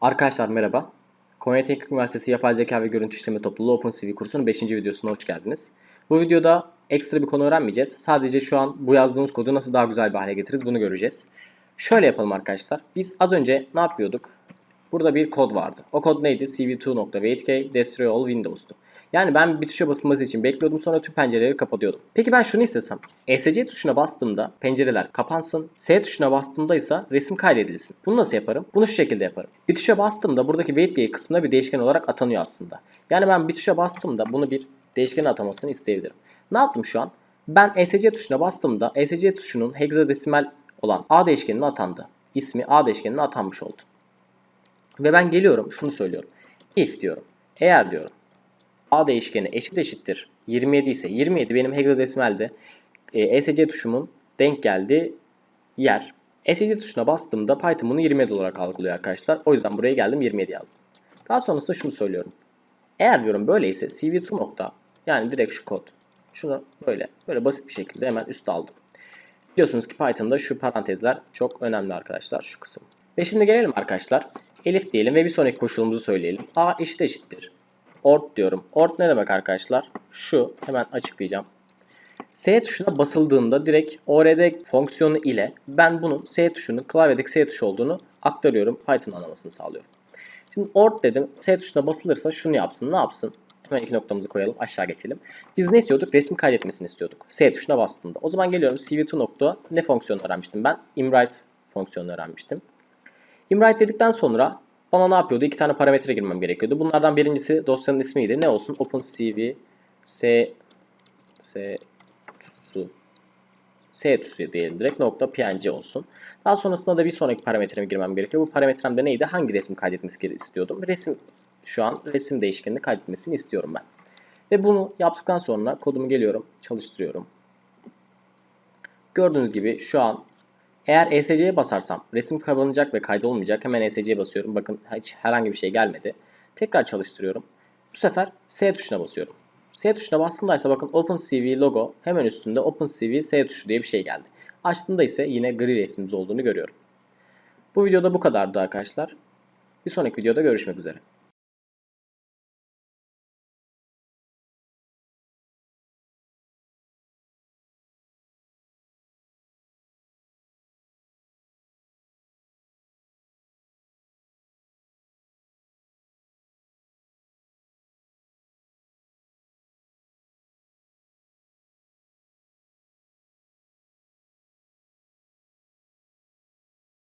Arkadaşlar merhaba. Konya Teknik Üniversitesi Yapay Zeka ve Görüntü İşleme Topluluğu OpenCV kursunun 5. videosuna hoş geldiniz. Bu videoda ekstra bir konu öğrenmeyeceğiz. Sadece şu an bu yazdığımız kodu nasıl daha güzel bir hale getiririz bunu göreceğiz. Şöyle yapalım arkadaşlar. Biz az önce ne yapıyorduk? Burada bir kod vardı. O kod neydi? cv2.waitkey destroy all windows'tu. Yani ben bir tuşa basılması için bekliyordum sonra tüm pencereleri kapatıyordum. Peki ben şunu istesem. ESC tuşuna bastığımda pencereler kapansın. S tuşuna bastığımda ise resim kaydedilsin. Bunu nasıl yaparım? Bunu şu şekilde yaparım. Bir tuşa bastığımda buradaki waitkey kısmına bir değişken olarak atanıyor aslında. Yani ben bir tuşa bastığımda bunu bir değişkene atamasını isteyebilirim. Ne yaptım şu an? Ben ESC tuşuna bastığımda ESC tuşunun hexadesimal olan A değişkenine atandı. İsmi A değişkenine atanmış oldu. Ve ben geliyorum şunu söylüyorum. If diyorum. Eğer diyorum A değişkeni eşit eşittir 27 ise 27 benim hexadesimalde e, ESC tuşumun denk geldiği yer. ESC tuşuna bastığımda Python bunu 27 olarak algılıyor arkadaşlar. O yüzden buraya geldim 27 yazdım. Daha sonrasında şunu söylüyorum. Eğer diyorum böyleyse cv2 nokta yani direkt şu kod. Şunu böyle böyle basit bir şekilde hemen üst aldım. Biliyorsunuz ki Python'da şu parantezler çok önemli arkadaşlar şu kısım. Ve şimdi gelelim arkadaşlar. Elif diyelim ve bir sonraki koşulumuzu söyleyelim. A eşit eşittir. Ort diyorum. Ort ne demek arkadaşlar? Şu hemen açıklayacağım. S tuşuna basıldığında direkt ORD fonksiyonu ile ben bunun S tuşunun klavyedeki S tuşu olduğunu aktarıyorum. Python anlamasını sağlıyorum. Şimdi ort dedim. S tuşuna basılırsa şunu yapsın. Ne yapsın? Hemen iki noktamızı koyalım. Aşağı geçelim. Biz ne istiyorduk? Resim kaydetmesini istiyorduk. S tuşuna bastığında. O zaman geliyorum cv2 nokta ne fonksiyonu öğrenmiştim ben? imwrite fonksiyonunu öğrenmiştim. Imwrite dedikten sonra bana ne yapıyordu? İki tane parametre girmem gerekiyordu. Bunlardan birincisi dosyanın ismiydi. Ne olsun? OpenCV S S tutusu S tutusu diyelim direkt nokta png olsun. Daha sonrasında da bir sonraki parametremi girmem gerekiyor. Bu parametrem de neydi? Hangi resim kaydetmesi istiyordum? Resim şu an resim değişkenini kaydetmesini istiyorum ben. Ve bunu yaptıktan sonra kodumu geliyorum, çalıştırıyorum. Gördüğünüz gibi şu an eğer ESC'ye basarsam resim kapanacak ve kaydolmayacak. Hemen ESC'ye basıyorum. Bakın hiç herhangi bir şey gelmedi. Tekrar çalıştırıyorum. Bu sefer S tuşuna basıyorum. S tuşuna bastığımda ise bakın OpenCV logo hemen üstünde OpenCV S tuşu diye bir şey geldi. Açtığımda ise yine gri resmimiz olduğunu görüyorum. Bu videoda bu kadardı arkadaşlar. Bir sonraki videoda görüşmek üzere.